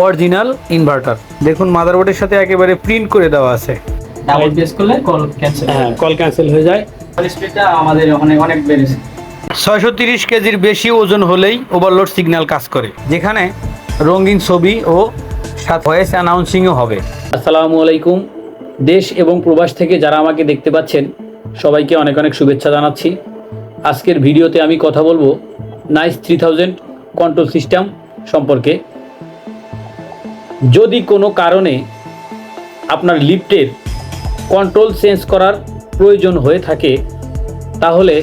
Original inverter. দেখুন মাদারবোর্ডের সাথে একেবারে প্রিন্ট করে দেওয়া আছে। ডাবল প্রেস করলে কল ক্যান্সেল হ্যাঁ কল ক্যান্সেল হয়ে যায়। স্পিডটা আমাদের অনেক অনেক বেড়েছে। ছয়শো তিরিশ কেজির বেশি ওজন হলেই ওভারলোড সিগন্যাল কাজ করে। যেখানে রঙিন ছবি ও সাথে ভয়েস অ্যানাউন্সিংও হবে। আসসালামু আলাইকুম। দেশ এবং প্রবাস থেকে যারা আমাকে দেখতে পাচ্ছেন সবাইকে অনেক অনেক শুভেচ্ছা জানাচ্ছি। আজকের ভিডিওতে আমি কথা বলব NICE three thousand control system সম্পর্কে। যদি কোনো কারণে আপনার লিফটের কন্ট্রোল চেঞ্জ করার প্রয়োজন হয়ে থাকে, তাহলে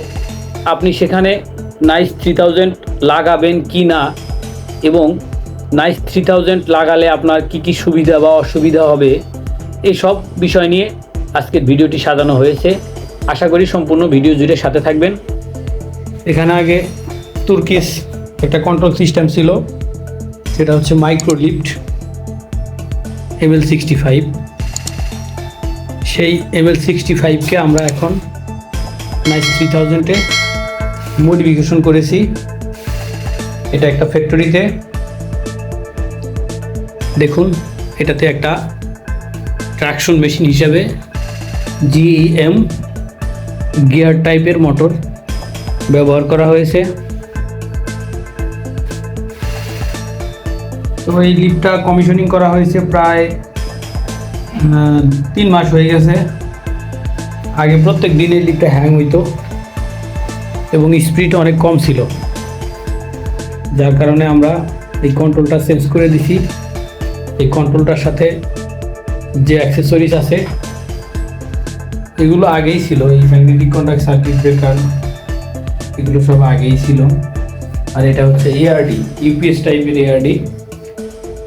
আপনি সেখানে নাইস থ্রি থাউজেন্ড লাগাবেন কি না এবং নাইস থ্রি থাউজেন্ড লাগালে আপনার কি কি সুবিধা বা অসুবিধা হবে, এসব বিষয় নিয়ে আজকের ভিডিওটি সাজানো হয়েছে। আশা করি সম্পূর্ণ ভিডিও জুড়ে সাথে থাকবেন। এখানে আগে তুর্কিস একটা কন্ট্রোল সিস্টেম ছিল, সেটা হচ্ছে micro lift ML sixty five সেই এমএল সিক্সটি ফাইভকে আমরা এখন নাইস থ্রি থাউজেন্ডে মডিফিকেশন করেছি। এটা একটা ফ্যাক্টরিতে দেখুন, এটাতে একটা ট্রাকশন মেশিন হিসাবে জিএম গিয়ার টাইপের মোটর ব্যবহার করা হয়েছে। তো এই লিফটটা কমিশনিং করা হয়েছে প্রায় তিন মাস হয়ে গেছে। আগে প্রত্যেক দিন এই লিফটটা হ্যাং হইতো এবং স্পিড অনেক কম ছিল। যার কারণে আমরা এই কন্ট্রোলটা চেঞ্জ করে দিছি। এই কন্ট্রোলটার সাথে যে অ্যাক্সেসরিজ আছে, এগুলো আগেই ছিল। এই ম্যাগনেটিক কন্ট্যাক্ট সার্কিট ব্রেকার এগুলো সব আগেই ছিল। আর এটা হচ্ছে এআরডি ইউপিএস টাইপের এআরডি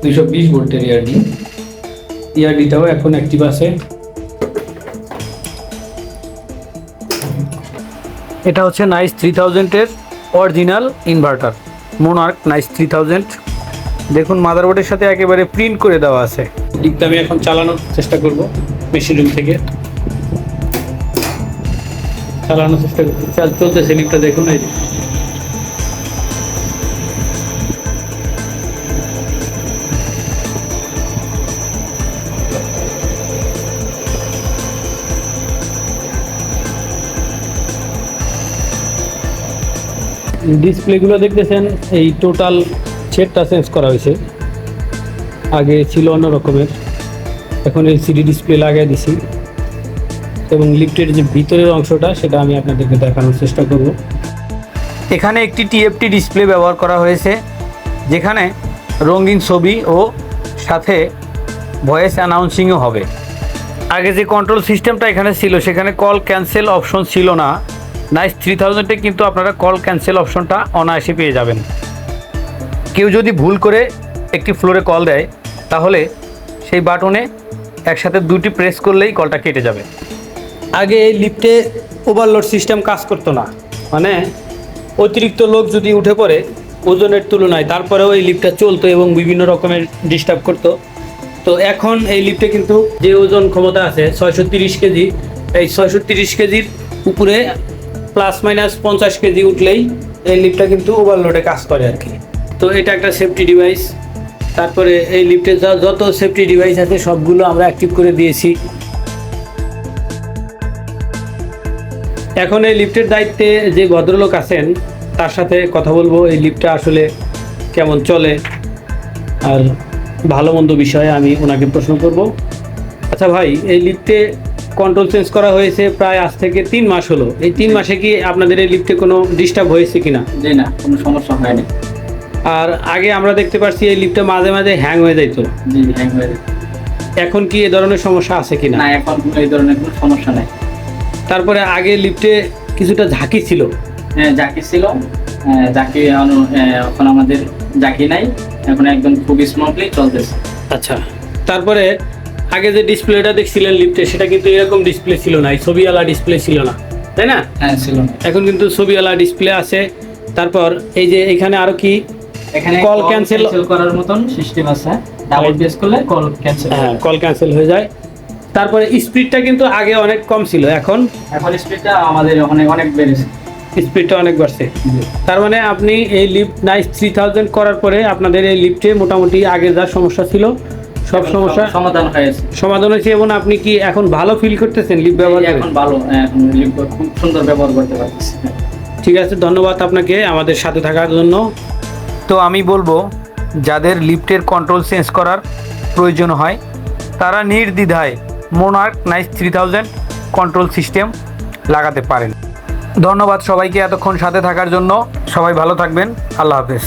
দুইশো বিশ ভোল্টের এআরডি এআরডিটাও এখন অ্যাক্টিভ আছে। এটা হচ্ছে nice three থাউজেন্ডের original inverter Monarch NICE three thousand দেখুন মাদারবোর্ডের সাথে একেবারে প্রিন্ট করে দেওয়া আছে। লিপটা আমি এখন চালানোর চেষ্টা করব মেশিন রুম থেকে। চালানোর চেষ্টা করছি। চাল- চলতেছে, লিপটা দেখুন, এই ডিসপ্লেগুলো দেখতেছেন, এই টোটাল সেটটা চেঞ্জ করা হয়েছে। আগে ছিল অন্য রকমের। এখন এই সিডি ডিসপ্লে লাগিয়ে দিছি। এবং লিফটের যে ভিতরের অংশটা, সেটা আমি আপনাদেরকে দেখানোর চেষ্টা করব। এখানে একটি টিএফটি ডিসপ্লে ব্যবহার করা হয়েছে, যেখানে রঙিন ছবি ও সাথে ভয়েস অ্যানাউন্সিংও হবে। আগে যে কন্ট্রোল সিস্টেমটা এখানে ছিল, সেখানে কল ক্যান্সেল অপশন ছিল না। নাইস থ্রি থাউজেন্ডে কিন্তু আপনারা কল ক্যান্সেল অপশনটা অনায়াসে পেয়ে যাবেন। কেউ যদি ভুল করে একটি ফ্লোরে কল দেয়, তাহলে সেই বাটনে একসাথে দুটি প্রেস করলেই কলটা কেটে যাবে। আগে এই লিফটে ওভারলোড সিস্টেম কাজ করতো না। মানে অতিরিক্ত লোক যদি উঠে পড়ে ওজনের তুলনায়, তারপরেও এই লিফটটা চলতো এবং বিভিন্ন রকমের ডিস্টার্ব করতো। তো এখন এই লিফটে কিন্তু যে ওজন ক্ষমতা আছে, ছয়শো তিরিশ কেজি, এই ছয়শো তিরিশ কেজির উপরে প্লাস মাইনাস পঞ্চাশ কেজি উঠলেই এই লিফটটা কিন্তু ওভারলোডে কাজ করে আর কি। তো এটা একটা সেফটি ডিভাইস তারপরে এই লিফটে যা- যত সেফটি ডিভাইস আছে, সবগুলো আমরা অ্যাক্টিভ করে দিয়েছি। এখন এই লিফটের দায়িত্বে যে ভদ্রলোক আছেন, তার সাথে কথা বলব। এই লিফটটা আসলে কেমন চলে আর ভালো মন্দ বিষয়ে আমি ওনাকে প্রশ্ন করব। আচ্ছা ভাই, এই লিফটে কন্ট্রোল চেঞ্জ করা হয়েছে প্রায় আজ থেকে তিন মাস হলো। এই তিন মাসে কি আপনাদের এই লিফটে কোনো ডিস্টার্ব হয়েছে কিনা? জি না কোনো সমস্যা হয়নি। আর আগে আমরা দেখতে পাচ্ছি এই লিফটটা মাঝে মাঝে হ্যাং হয়ে যাইতো। জি হ্যাং হয়ে গেছে। এখন কি এ ধরনের সমস্যা আছে কিনা? না এখন কোনো এই ধরনের কোনো সমস্যা নাই। তারপরে আগে লিফটে কিছুটা ঝাঁকি ছিল। হ্যাঁ জাকি ছিল। হ্যাঁ, এখন হ্যাঁ, আমাদের ঝাঁকি নাই। এখন একদম খুব স্মুথলি চলতেছে। আচ্ছা তারপরে আগে যে ডিসপ্লেটা দেখছিলেন লিফটে সেটা কিন্তু এরকম ডিসপ্লে ছিল না ছবিওয়ালা ডিসপ্লে ছিল না তাই না? হ্যাঁ ছিল এখন কিন্তু ছবিওয়ালা ডিসপ্লে আছে। তারপর এই যে এখানে আরও কি? এখানে কল ক্যান্সেল করার মতন সিস্টেম আছে। ডাবল প্রেস করলে কল ক্যান্সেল হ্যাঁ। কল ক্যান্সেল হয়ে যায়। তারপরে স্পিডটা কিন্তু আগে অনেক কম ছিল এখন? এখন স্পিডটা আমাদের অনেক অনেক বেড়েছে। স্পিডটা অনেক বাড়ছে। তার মানে আপনি এই লিফট নাইস থ্রি থাউজেন্ড করার পরে আপনাদের এই লিফটে মোটামুটি আগে যা সমস্যা ছিল সব সমস্যা? সমাধান হয়েছে সমাধান হয়েছে এবং আপনি কি এখন ভালো ফিল করতেছেন লিফট ব্যবহার করে? এখন ভালো এখন লিফট খুব সুন্দর ব্যবহার করতে পারতেছি। ঠিক আছে ধন্যবাদ আপনাকে আমাদের সাথে থাকার জন্য। তো আমি বলব যাদের লিফটের কন্ট্রোল চেঞ্জ করার প্রয়োজন হয় তারা নির্দ্বিধায় Monarch NICE three thousand control system লাগাতে পারেন। ধন্যবাদ সবাইকে এতক্ষণ সাথে থাকার জন্য। সবাই ভালো থাকবেন। আল্লাহ হাফেজ।